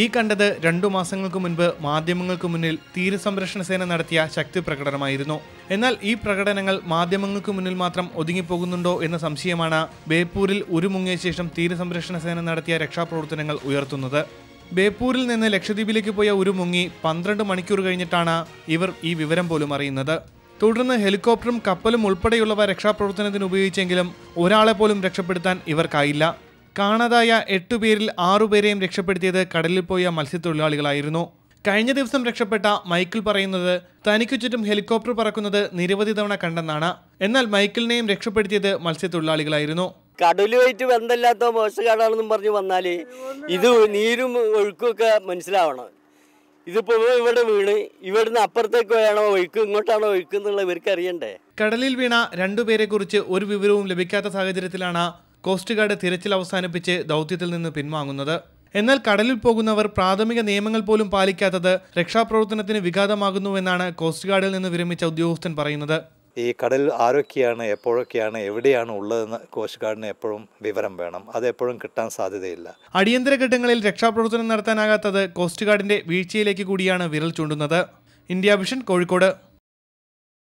ഈ കണ്ടത് രണ്ടു മാസങ്ങൾക്ക് മുൻപ് മാധ്യമങ്ങൾക്ക് മുന്നിൽ തീരസംരക്ഷണ സേന നടത്തിയ ശക്തി പ്രകടനമായിരുന്നു. എന്നാൽ ഈ പ്രകടനങ്ങൾ മാധ്യമങ്ങൾക്ക് മുന്നിൽ മാത്രം ഒതുങ്ങിപ്പോകുന്നുണ്ടോ എന്ന സംശയമാണ് ബേപ്പൂരിൽ ഉരുമുങ്ങിയ ശേഷം തീരസംരക്ഷണ സേന നടത്തിയ രക്ഷാപ്രവർത്തനങ്ങൾ ഉയർത്തുന്നത്. ബേപ്പൂരിൽ നിന്ന് ലക്ഷദ്വീപിലേക്ക് പോയ ഒരു മുങ്ങി പന്ത്രണ്ട് മണിക്കൂർ കഴിഞ്ഞിട്ടാണ് ഇവർ ഈ വിവരം പോലും അറിയുന്നത്. തുടർന്ന് ഹെലികോപ്റ്ററും കപ്പലും ഉൾപ്പെടെയുള്ളവ രക്ഷാപ്രവർത്തനത്തിന് ഉപയോഗിച്ചെങ്കിലും ഒരാളെ പോലും രക്ഷപ്പെടുത്താൻ ഇവർക്കായില്ല. കാണാതായ എട്ടുപേരിൽ ആറുപേരെയും രക്ഷപ്പെടുത്തിയത് കടലിൽ പോയ മത്സ്യത്തൊഴിലാളികളായിരുന്നു. കഴിഞ്ഞ ദിവസം രക്ഷപ്പെട്ട മൈക്കിൾ പറയുന്നത് തനിക്കു ചുറ്റും ഹെലികോപ്റ്റർ പറക്കുന്നത് നിരവധി തവണ കണ്ടെന്നാണ്. എന്നാൽ മൈക്കിളിനെയും രക്ഷപ്പെടുത്തിയത് മത്സ്യത്തൊഴിലാളികളായിരുന്നു. കടലുമായിട്ട് ബന്ധമില്ലാത്ത മോശക്കാടാണെന്നും പറഞ്ഞു വന്നാൽ ഇത് നീരും ഒഴുക്കുമൊക്കെ മനസ്സിലാവണം. ഇതിപ്പോ ഇവിടെ വീണ് ഇവിടുന്ന് അപ്പുറത്തേക്ക് വേണോ ഒഴുക്ക് ഇങ്ങോട്ടാണോ ഒഴുക്ക് എന്നുള്ള ഇവർക്ക് അറിയണ്ടേ? കടലിൽ വീണ രണ്ടുപേരെ കുറിച്ച് ഒരു വിവരവും ലഭിക്കാത്ത സാഹചര്യത്തിലാണ് കോസ്റ്റ് ഗാർഡ് തിരച്ചിൽ അവസാനിപ്പിച്ച് ദൗത്യത്തിൽ നിന്ന് പിൻവാങ്ങുന്നത്. എന്നാൽ കടലിൽ പോകുന്നവർ പ്രാഥമിക നിയമങ്ങൾ പോലും പാലിക്കാത്തത് രക്ഷാപ്രവർത്തനത്തിന് വിഘാതമാകുന്നുവെന്നാണ് കോസ്റ്റ് ഗാർഡിൽ നിന്ന് വിരമിച്ച ഉദ്യോഗസ്ഥൻ പറയുന്നത്. ഈ കടൽ ആരൊക്കെയാണ് എപ്പോഴൊക്കെയാണ് എവിടെയാണ് ഉള്ളതെന്ന് കോസ്റ്റ് ഗാർഡിന് എപ്പോഴും വിവരം വേണം. അത് എപ്പോഴും കിട്ടാൻ സാധ്യതയില്ല. അടിയന്തര ഘട്ടങ്ങളിൽ രക്ഷാപ്രവർത്തനം നടത്താനാകാത്തത് കോസ്റ്റ് ഗാർഡിന്റെ വീഴ്ചയിലേക്ക് കൂടിയാണ് വിരൽ ചൂണ്ടുന്നത്. India vision Kozhikode.